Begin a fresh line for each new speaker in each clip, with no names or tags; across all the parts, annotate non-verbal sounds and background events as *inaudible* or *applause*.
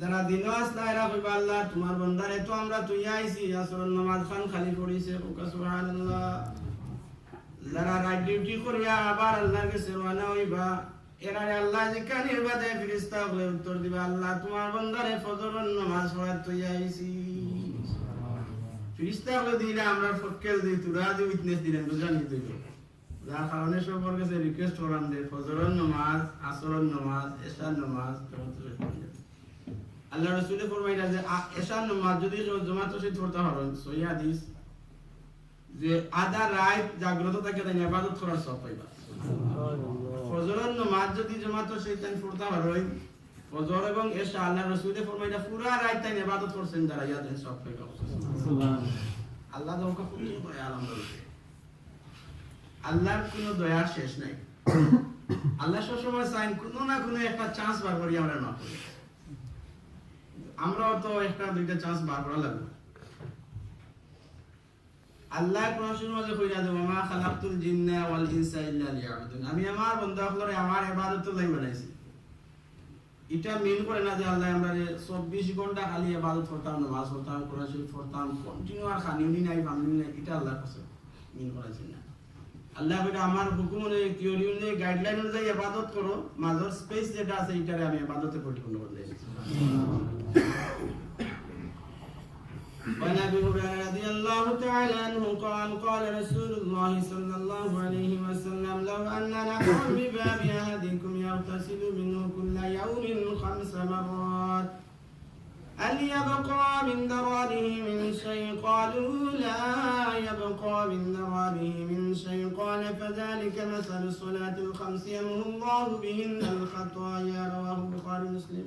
যারা দিনও আসলা এরা কইবা আল্লাহ, তোমার বন্দারে তো আমরা তুই আইছি আসরন নামাজ খান খালি পড়িছে, ওকা সুবহানাল্লাহ। যারা রাত ডিউটি করিয়া আবার আল্লাহর কাছে রওনা হইবা, এরারে আল্লাহ ফিরিস্তা বলে উত্তর দিবা, আল্লাহ তোমার বন্দারে ফজরের নামাজ পড়া তুই আইছি। বলে দিলে আমরা ফক্কেল দিই, তোরা যে উইটনেস দিলেন যার কারণে রিকোয়েস্ট ফজরের নামাজ, আসরের নামাজ, এশার নামাজ আল্লাহ রসুলে ফরমাইলা যে এশার নামাজ যদি জমাত রশিদ পড়তে পারেন সহি হাদিস। যে আধা রাত জাগ্রত থাকে তাই ইবাদত করার সব পাইবা। ফজরের নামাজ যদি জমাত রশিদ তাই পড়তে পারেন ফজর এবং এশা আল্লাহ রসুলে ফরমাইলা পুরা রাত তাই ইবাদত করছেন যারা ইয়াদ সব পাইবা। আল্লাহ তোমাকে খুব দয়া আলহামদুলিল্লাহ। আল্লাহর কোনো দয়ার শেষ নাই। *coughs* আল্লাহ সবসময় চাইন কোনো না কোনো একটা চান্স বার করি আমরা না করি। আমরাও তো একটা, দুইটা চান্স বার করা লাগবে। আল্লাহ কোরআনের মাঝে কইরা মা খালাকতুল জিন্না ওয়াল ইনসা ইল্লা লিয়াবুদুন। আমি আমার আমার বানাইছি। এটা মেন করে না যে আল্লাহ আমরা যে 24 ঘণ্টা খালি ইবাদত করতাম, নামাজ পড়তাম, কোরআন শরীফ পড়তাম কন্টিনিউ আর খানি নাই ফামনি নাই, এটা আল্লাহ কাছে মেন করেছেন না। আল্লাহ বলে আমার হুকুম অনুযায়ী থিওরি অনুযায়ী গাইডলাইন অনুযায়ী ইবাদত করো মাঝর স্পেস যেটা আছে, এটারে আমি ইবাদতে পরিপূর্ণ করে দিয়েছি قال قال رسول الله صلى الله عليه وسلم لو ان نحن بباب أحدكم يغتسل منه كل يوم خمس مرات هل يبقى من دراره من شيء قالوا لا يبقى من دراره من شيء قال فذلك مثل الصلاة الخمس يمه الله بهن الخطايا رواه البخاري مسلم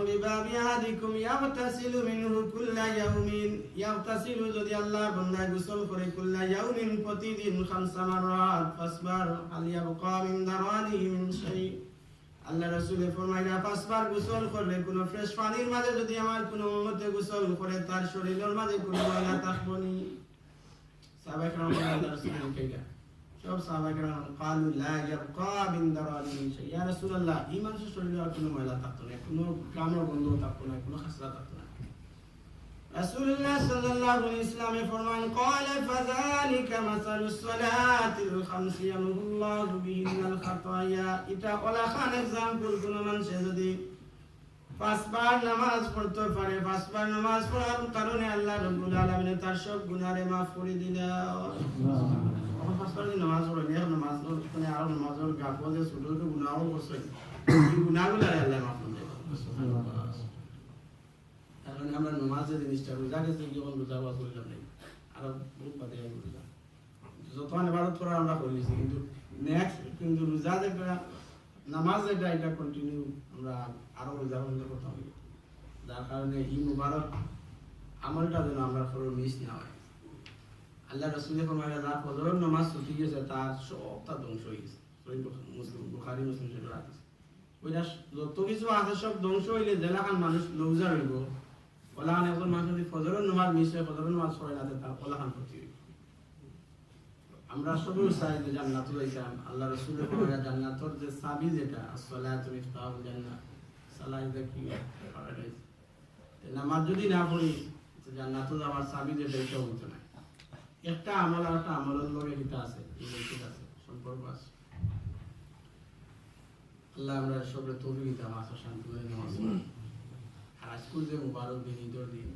بباب أحدكم يغتسل منه كل يوم يغتسل যদি আল্লাহ বান্দা গোসল করে كل يوم প্রতিদিন خمس مرات فاصبر هل يبقى من درانه من شيء আল্লাহ রাসূলে ফরমাইলা পাঁচবার গোসল করলে কোন ফ্রেশ পানির মাঝে যদি আমার কোন উম্মতে গোসল করে তার শরীরের মাঝে কোনো ময়লা থাকবো নি সাহাবায়ে কেরাম আল্লাহ রাসূলের কইলা সব সাহাবাকেরাম কালু লা ইয়াবকা মিন দারানি ইয়া রাসূলুল্লাহ এই শরীরে আর কোনো ময়লা থাকতো না কোনো থাকতো না কোনো খাসরা থাকতো না রাসূলুল্লাহ সাল্লাল্লাহু আলাইহি ফরমান ফাযালিকা মাসালু সালাতিল খামস ইয়ামুল্লাহু বিহিনাল খাতায়া এটা ওলা খান এক্সাম্পল কোন মানুষে যদি পাঁচবার নামাজ পড়তে পারে, পাঁচবার নামাজ পড়ার কারণে আল্লাহ রব্বুল তার সব গুনারে মাফ করে দিলেন নামাজ পড়ে নামাজ মানে আমরা কিন্তু নেক্সট কিন্তু নামাজ যেটা এটা কন্টিনিউ আমরা আরও রোজা বন্ধ করতে হবে। যার কারণে এই আমলটা যেন আমরা পুরো মিস না হয়। আল্লাহ রসুলের ফরমাইলা যার ফজরের নামাজ ছুটি গেছে, তার সবটা ধ্বংস হয়ে গেছে। মুসলিম বুখারী, মুসলিম সেটা ওইটা যত কিছু আছে সব ধ্বংস হইলে জেলাখান মানুষ ওলাখান একজন মানুষ যদি মিস হয়, ফজরের নামাজ পড়ে না, তার ক্ষতি হইব। আমরা সবই চাই যে জান্নাত আল্লাহ রসুলের ফরমাইলা জান্নাতর যে চাবি যেটা আসসালাতু মিফতাহুল জান্নাহ সালাত দেখি নামাজ যদি না পড়ি তো আমার স্বামী যেটা এটা হইতো না একটা আমল আর একটা আমলের লগে কিতা আছে আছে, সম্পর্ক আছে। আল্লাহ আমরা সবরে তৌফিক দিতাম আসো শান্তি করে নামাজ আর আজকুল যে মুবারক দিন ঈদের দিন